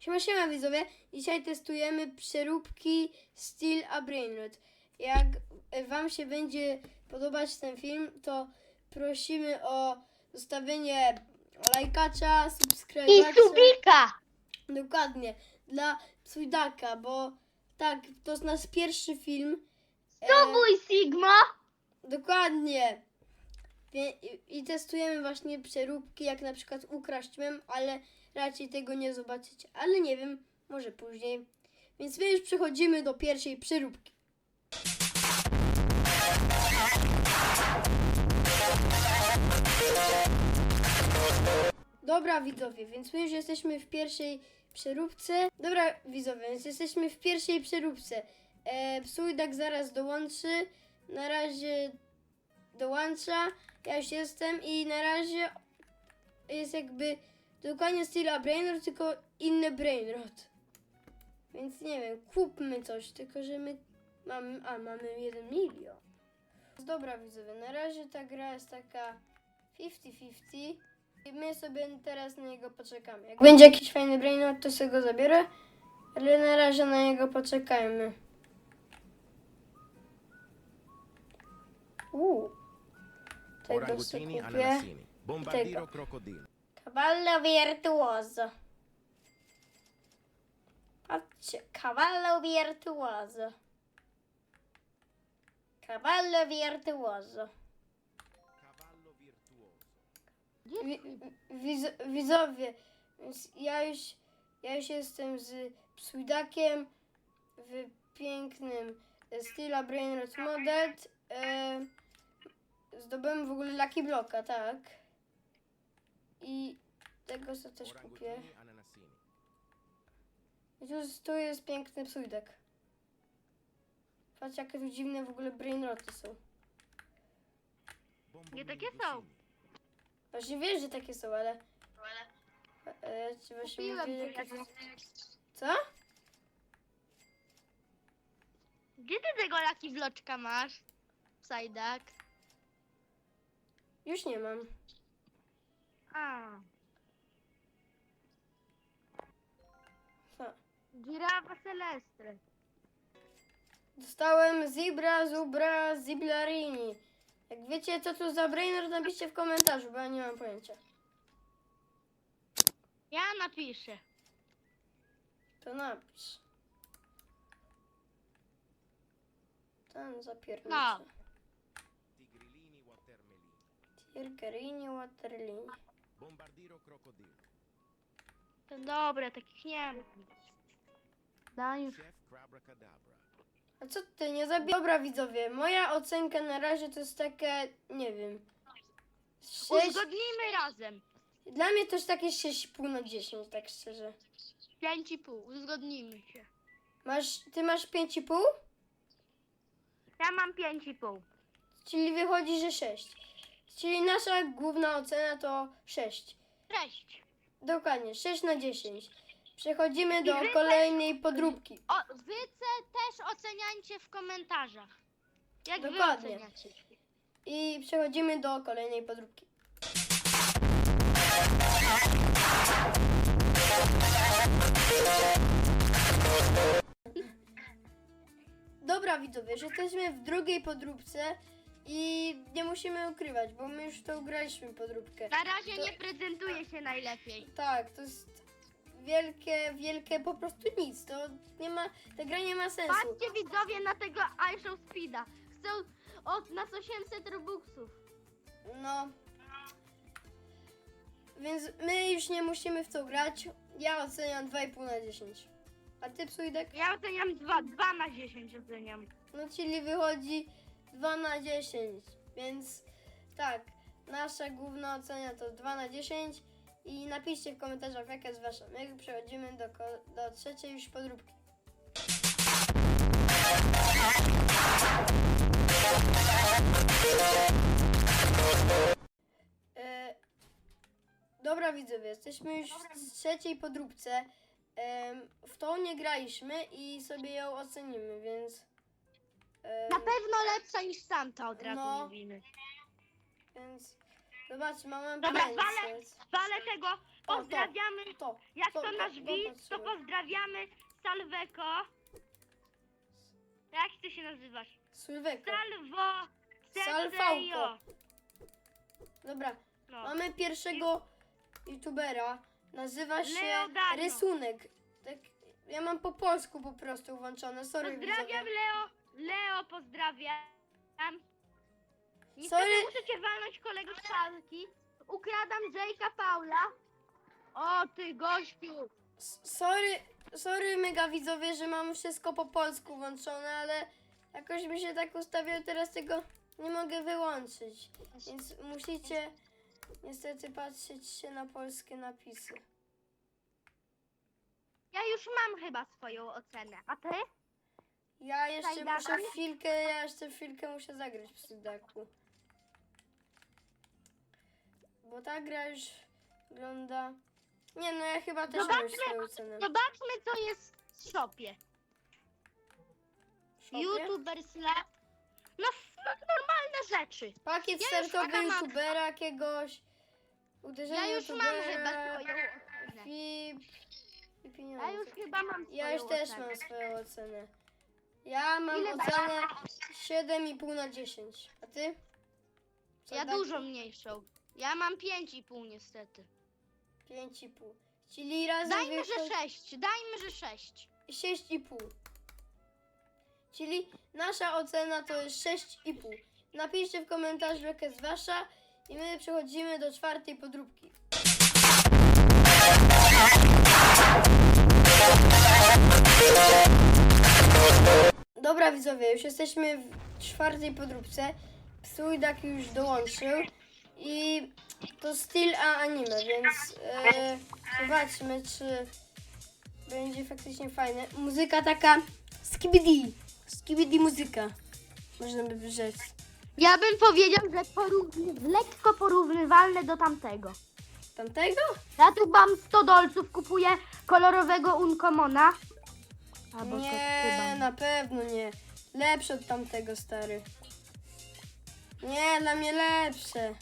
Siema, siema widzowie. Dzisiaj testujemy przeróbki Steel a Brainrot. Jak e, wam się będzie podobać ten film, to prosimy o zostawienie lajkacza, I subskrybacza. subika! Dokładnie. Dla Sujdaka, bo tak, to jest nasz pierwszy film. E, Subuj Sigma! Dokładnie. I- I testujemy właśnie przeróbki, jak na przykład ukraść mem, ale raczej tego nie zobaczycie. Ale nie wiem, może później. Więc my już przechodzimy do pierwszej przeróbki. Dobra widzowie, więc my już jesteśmy w pierwszej przeróbce. Dobra widzowie, więc jesteśmy w pierwszej przeróbce. E, Psujdak zaraz dołączy. Na razie dołącza. Ja już jestem i na razie jest jakby dokładnie styla Brainrot, tylko inny Brainrot. Więc nie wiem, kupmy coś, tylko że my mamy, a mamy 1 milion. Dobra widzowie, na razie ta gra jest taka 50-50 i my sobie teraz na niego poczekamy. Jak będzie jakiś fajny Brainrot, to sobie go zabiorę, ale na razie na niego poczekajmy. Uuu. Tego sobie kupię. Tego. Cavallo virtuoso. Patrzcie, cavallo virtuoso. Cavallo virtuoso. Cavallo virtuoso. Wi- wiz- widzowie, więc ja już, ja już jestem z Psudakiem w pięknym Stila Brainrot Modded. E, zdobyłem w ogóle Lucky Blocka, tak? I tego sobie też kupię. I tu, tu jest piękny psujdek. Patrz jakie tu dziwne w ogóle brainroty są. Nie takie są. Właśnie wiesz, że takie są, ale... E, właśnie Kupiłem mówię, jak- Co? Gdzie ty tego Lucky Bloczka masz? Sajdak. Już nie mam. A. Co? Girafa Celestre. Dostałem Zebra, Zubra, Ziblarini. Jak wiecie co to za brainrot, napiszcie w komentarzu, bo ja nie mam pojęcia. Ja napiszę. To napisz. Ten zapierniczy. No. Tirkerini, Waterlini. Bombardiro crocodilo. To dobre, takich nie ma. Daj już. A co ty, nie zabij... Dobra widzowie, moja ocenka na razie to jest takie, nie wiem... 6... Uzgodnijmy razem. Dla mnie to jest takie 6,5 na 10, tak szczerze. 5,5. Uzgodnijmy się. Masz, ty masz 5,5? Ja mam 5,5. Czyli wychodzi, że 6. Czyli nasza główna ocena to 6. Cześć. Dokładnie, 6 na 10. Przechodzimy do kolejnej podróbki. O, wy ce- też oceniajcie w komentarzach. Jak Dokładnie. wy oceniacie? I przechodzimy do kolejnej podróbki. Dobra widzowie, że jesteśmy w drugiej podróbce i nie musimy ukrywać, bo my już to ugraliśmy podróbkę. Na razie To- nie prezentuje się najlepiej. Tak, to jest wielkie, wielkie po prostu nic. To nie ma, ta gra nie ma sensu. Patrzcie widzowie na tego iShow Speeda. Chcą od nas 800 robuxów. No. Więc my już nie musimy w to grać. Ja oceniam 2,5 na 10. A ty Psujdek? Ja oceniam 2, 2 na 10 oceniam. No czyli wychodzi 2 na 10. Więc tak, nasza główna ocena to 2 na 10. I napiszcie w komentarzach jaka jest wasza. My przechodzimy do, do trzeciej już podróbki. E, dobra widzowie, jesteśmy już w trzeciej podróbce. Em, w tą nie graliśmy i sobie ją ocenimy, więc... Na pewno lepsza niż Santa od razu No. mówimy. Więc Zobaczcie, mamy Dobra, 500. Wale tego, pozdrawiamy. To, Jak to to, nasz to widz, to patrzymy. pozdrawiamy Salweko. Jak ty się nazywasz? Sylweko. Salwo. Salfałko. Dobra, No. mamy pierwszego youtubera. Nazywa się. Rysunek. Tak, ja mam po polsku po prostu włączone. Sorry, Pozdrawiam widzowie. Leo. Leo pozdrawiam. Niestety Sorry. muszę cię walnąć kolego z palki. Ukradam Jake'a Paula. O ty gościu. S- Sorry, sorry mega widzowie, że mam wszystko po polsku włączone, ale jakoś mi się tak ustawiło, teraz tego nie mogę wyłączyć. Więc musicie niestety patrzeć się na polskie napisy. Ja już mam chyba swoją ocenę. A ty? Ja jeszcze muszę chwilkę, ja jeszcze chwilkę muszę zagrać w Sudaku. Bo ta gra już wygląda... Nie no, ja chyba też mam swoją cenę. Zobaczmy co jest w shopie. Shopie? YouTuber Slack. No, no normalne rzeczy. Pakiet Ja już startowy mam- youtubera jakiegoś. Uderzenie Ja już mam youtubera. chyba swoją ocenę. I, i pieniądze. Ja już chyba mam swoją Ja już też ocenę. mam swoją ocenę. Ja mam Ile ocenę 7,5 na 10. A ty? Co Ja tak? dużo mniejszą. Ja mam 5,5 niestety. 5,5. Czyli razem Dajmy, że wychodzi 6. Dajmy, że 6. 6,5. Czyli nasza ocena to jest 6,5. Napiszcie w komentarzu jaka jest wasza i my przechodzimy do czwartej podróbki. Dobra widzowie, już jesteśmy w czwartej podróbce. Psuidak już dołączył i to styl a anime, więc e, zobaczmy czy będzie faktycznie fajne. Muzyka taka skibidi, skibidi muzyka, można by rzec. Ja bym powiedział, że porówny, lekko porównywalne do tamtego. Tamtego? Ja tu mam 100 dolców, kupuję kolorowego Uncommona. Albo Nie, na pewno nie. Lepsze od tamtego, stary. Nie, dla mnie lepsze.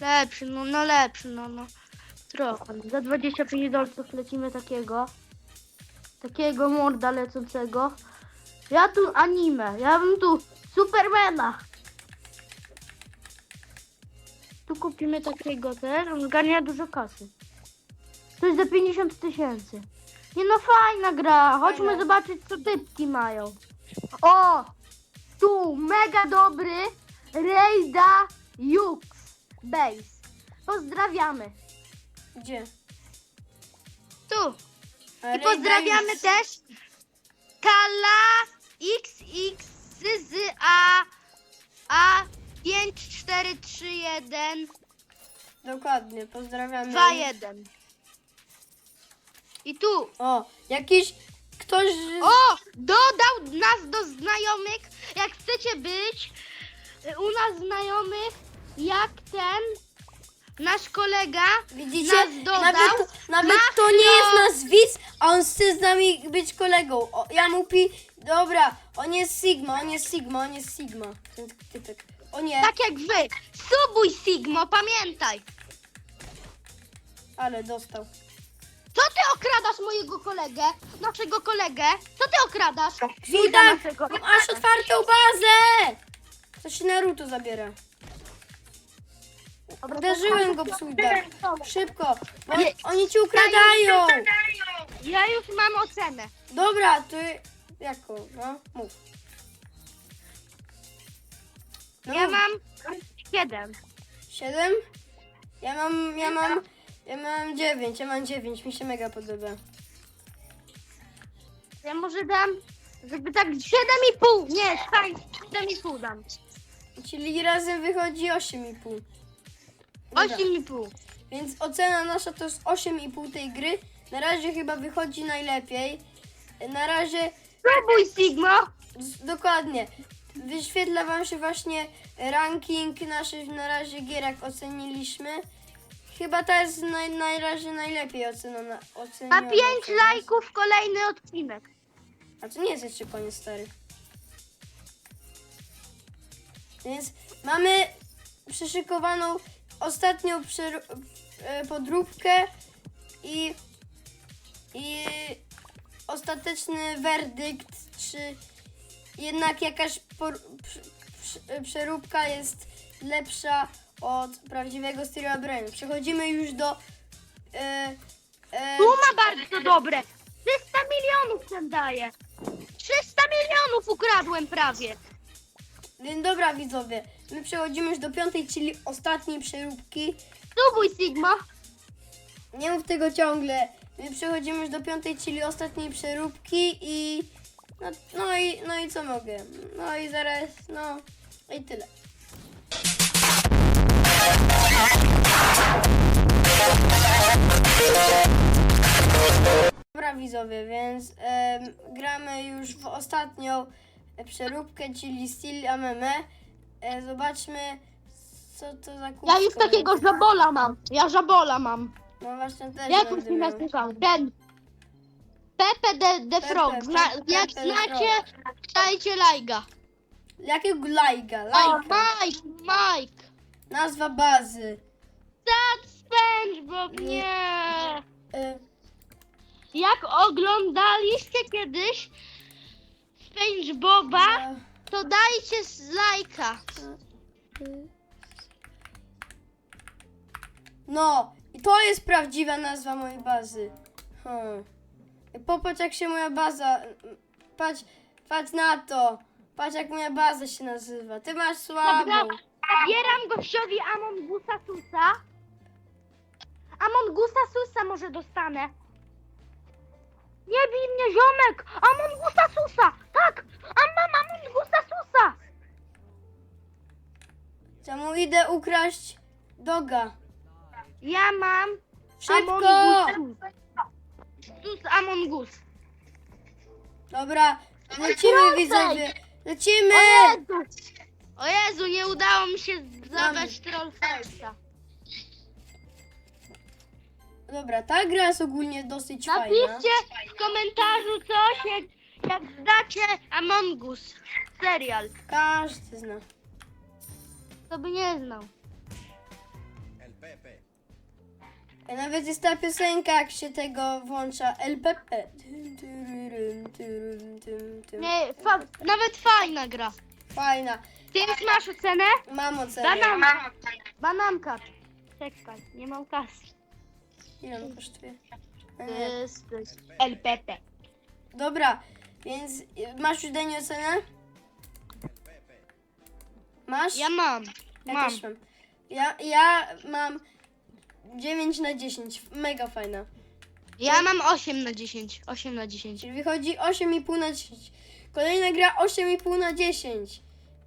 Lepszy, no, no lepszy, no, no. Trochę. Za 25 dolców lecimy takiego. Takiego morda lecącego. Ja tu anime, ja bym tu Supermana. Tu kupimy takiego też, on zgarnia dużo kasy. To jest za 50 tysięcy. Nie no, fajna gra. Chodźmy Fajna. zobaczyć, co typki mają. O! Tu mega dobry Rejda Jux Base. Pozdrawiamy. Gdzie? Tu. I pozdrawiamy też Kala XXZA A 5431 Dokładnie, pozdrawiamy. 21. I tu. O, jakiś ktoś... O! Dodał nas do znajomych. Jak chcecie być y, u nas znajomych, jak ten nasz kolega Widzicie? nas dodał. Nawet, nawet Ma to nie jest to- nasz widz, a on chce z nami być kolegą. O, ja mu pi... Dobra, on jest Sigma, on jest Sigma, on jest Sigma. Ten typek. O nie, Tak jak wy. Subuj Sigmo, pamiętaj. ale dostał. Co ty okradasz mojego kolegę? Naszego kolegę? Co ty okradasz? Widać, naszego. masz otwartą bazę! To się Naruto zabiera. Uderzyłem go psujdak. Szybko, bo Nie. oni ci ukradają. Ja już mam ocenę. Dobra, ty... Jaką? No, mów. No, Ja mam 7. Siedem? Ja mam, ja mam, ja mam dziewięć, ja mam dziewięć, mi się mega podoba. Ja może dam, żeby tak 7,5. Nie, stań, 7,5 dam. Czyli razem wychodzi osiem i pół. Dobra, 8,5. Więc ocena nasza to jest osiem i pół tej gry. Na razie chyba wychodzi najlepiej. Na razie Spróbuj Sigmo. Z- Dokładnie. Wyświetla Wam się właśnie ranking naszych na razie gier, jak oceniliśmy. Chyba ta jest naj, na razie najlepiej oceniona. A oceniona 5 przez nas. lajków kolejny odcinek. A to nie jest jeszcze koniec, stary. Więc mamy przyszykowaną ostatnią przeru- e, podróbkę i, i ostateczny werdykt, czy jednak jakaś por- przy- przy- przeróbka jest lepsza od prawdziwego Stereo Brain. Przechodzimy już do e, e, Tu ma bardzo dobre. 300 milionów ten daje. 300 milionów ukradłem prawie. Więc dobra widzowie, my przechodzimy już do piątej, czyli ostatniej przeróbki. Spróbuj Sigma. Nie mów tego ciągle. My przechodzimy już do piątej, czyli ostatniej przeróbki i no, no i no i co mogę? No i zaraz, no i tyle. Dobra widzowie, więc em, gramy już w ostatnią przeróbkę, czyli Steel AMM. E, zobaczmy co to za Ja już takiego jest. żabola mam. Ja żabola mam. No właśnie też Jak będę on się miał. nazywał? Ten. Pepe the, the Pepe, Frog. Zna, Pepe jak the znacie, dajcie lajga. Jakiego lajga? O, Lajka. Mike, Mike. Nazwa bazy. That SpongeBob, nie. Y, Jak oglądaliście kiedyś SpongeBoba, e, to dajcie z lajka. y. No, i to jest prawdziwa nazwa mojej bazy. Hmm. Popatrz jak się moja baza. Patrz, patrz na to. Patrz jak moja baza się nazywa. Ty masz słabą. Dobra, zabieram gościowi Amongusa Susa. Amongusa Susa może dostanę. Nie bij mnie, ziomek! Amongusa Susa! Tak! A mam Amongusa Susa! Czemu idę ukraść doga? Ja mam Szybko! Amongus Sus. Sus Amongus. Dobra, lecimy widzowie. Lecimy! O Jezu! O Jezu, nie udało mi się zabrać Trollface'a. Dobra, ta gra jest ogólnie dosyć fajna. Napiszcie w komentarzu coś, jak, jak znacie Among Us. Serial. Każdy zna. To by nie znał. El Pepe. E, Nawet jest ta piosenka, jak się tego włącza. LPP. Tym, tyryrym, tyrym, tym, tym. Nie, fa nawet fajna gra. Fajna. Ty już masz ocenę? Mam ocenę. Bananka. Bananka. Czekaj, nie mam kasy. Ile on kosztuje? Nie. Pys, pys. LPP. Dobra, więc y, masz już Dani ocenę? Masz? Ja mam. Ja mam. też mam. Ja, ja mam 9 na 10. Mega fajna. Ja mam 8 na 10. 8 na 10. Czyli wychodzi 8,5 na 10. Kolejna gra 8,5 na 10.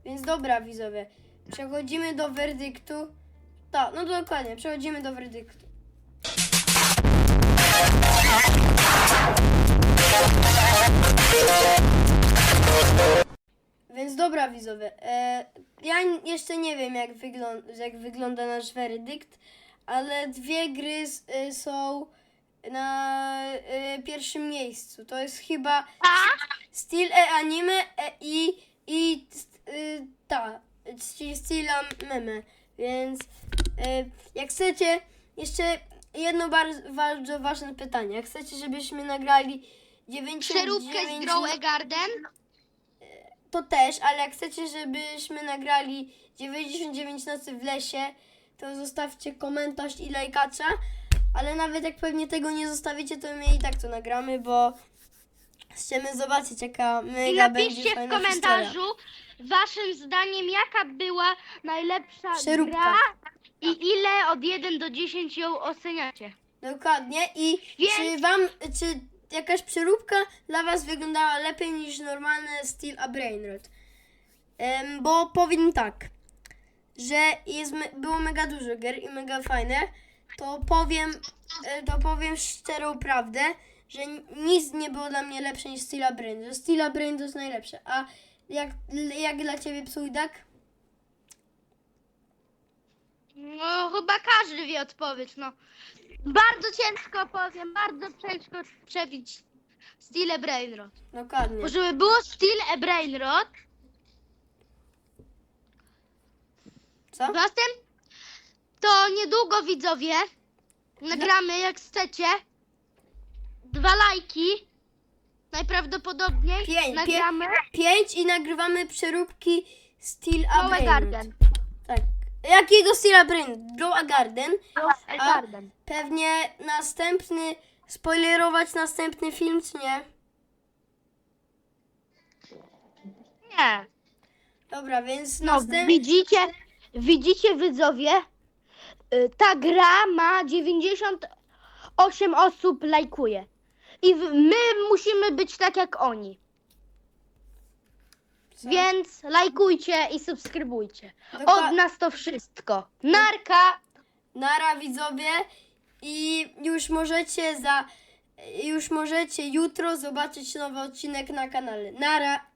Więc dobra, widzowie. Przechodzimy do werdyktu. Tak, no dokładnie, przechodzimy do werdyktu. Więc dobra, widzowie. E, ja jeszcze nie wiem, jak, wyglą- jak wygląda nasz werdykt, ale dwie gry s- y, są na y, pierwszym miejscu. To jest chyba Steel e anime e, i, i y, ta, czyli Steel meme. Więc y, jak chcecie, jeszcze jedno bardzo, bardzo ważne pytanie. Jak chcecie, żebyśmy nagrali 99 Przeróbkę z a Garden. to też, ale jak chcecie, żebyśmy nagrali 99 nocy w lesie, to zostawcie komentarz i lajkacza. Ale nawet jak pewnie tego nie zostawicie, to my i tak to nagramy, bo chcemy zobaczyć, jaka I mega będzie napiszcie w fajna komentarzu historia. Waszym zdaniem jaka była najlepsza Przeróbka. gra i ile od 1 do 10 ją oceniacie. Dokładnie. I Więc- czy wam, czy jakaś przeróbka dla was wyglądała lepiej niż normalne Steel a Brainrot? Em, bo powiem tak, że jest, me- było mega dużo gier i mega fajne, to powiem, e, to powiem szczerą prawdę, że n- nic nie było dla mnie lepsze niż Steel a Brain. Że Steel a jest najlepsze. A jak, jak dla ciebie Psujdak? No chyba każdy wie odpowiedź, no. Bardzo ciężko powiem, bardzo ciężko przebić Steel Brainrot. Dokładnie. Bo żeby było Steel Brainrot, Co? zatem To niedługo widzowie. Nagramy jak chcecie. Dwa lajki. Najprawdopodobniej Pięć, nagramy Pięć i nagrywamy przeróbki Steel a Gołe. Garden. Tak. Jakiego Steel a Brain? Go a Garden. Gołe Garden. Pewnie następny, spoilerować następny film, czy nie? Nie. Dobra, więc No, następny... widzicie, widzicie widzowie, y, ta gra ma 98 osób lajkuje. I w- my musimy być tak jak oni. Więc lajkujcie i subskrybujcie. Od nas to wszystko. Narka! Nara widzowie i już możecie za... Już możecie jutro zobaczyć nowy odcinek na kanale. Nara!